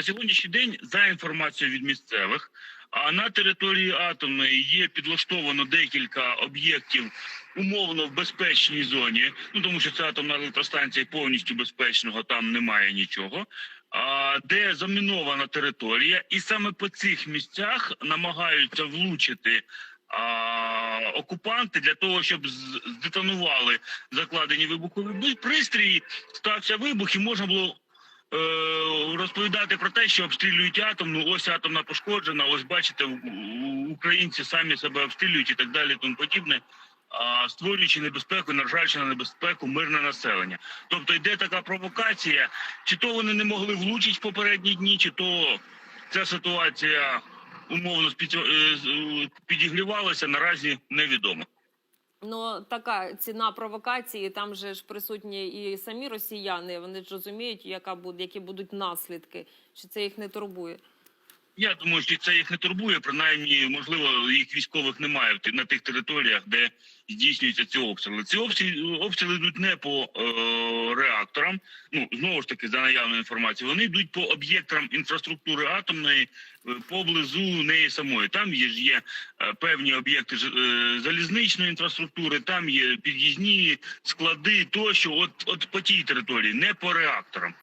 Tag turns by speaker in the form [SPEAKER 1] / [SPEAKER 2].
[SPEAKER 1] На сьогоднішній день, за інформацією від місцевих, а на території атомної є підлаштовано декілька об'єктів умовно в безпечній зоні. Ну тому що це атомна електростанція повністю безпечного там немає нічого. Де замінована територія, і саме по цих місцях намагаються влучити а, окупанти для того, щоб здетонували закладені вибухові бу- пристрої, стався вибух, і можна було розповідати про те, що обстрілюють атомну. Ось атомна пошкоджена. Ось бачите, українці самі себе обстрілюють і так далі, тому подібне. Створюючи небезпеку, наражаючи на небезпеку мирне населення, тобто йде така провокація, чи то вони не могли влучити в попередні дні, чи то ця ситуація умовно е, е, підігрівалася. Наразі невідомо.
[SPEAKER 2] Ну така ціна провокації. Там же ж присутні і самі росіяни. Вони ж розуміють, яка буде, які будуть наслідки. Чи це їх не турбує?
[SPEAKER 1] Я думаю, що це їх не турбує. Принаймні, можливо, їх військових немає на тих територіях, де здійснюються ці обстріли. Ці обстріли, обстріли йдуть не по е, реакторам. Ну знову ж таки, за наявною інформацією, вони йдуть по об'єктам інфраструктури атомної е, поблизу неї самої. Там є ж є е, певні об'єкти е, залізничної інфраструктури, там є під'їзні склади тощо. От, от по тій території, не по реакторам.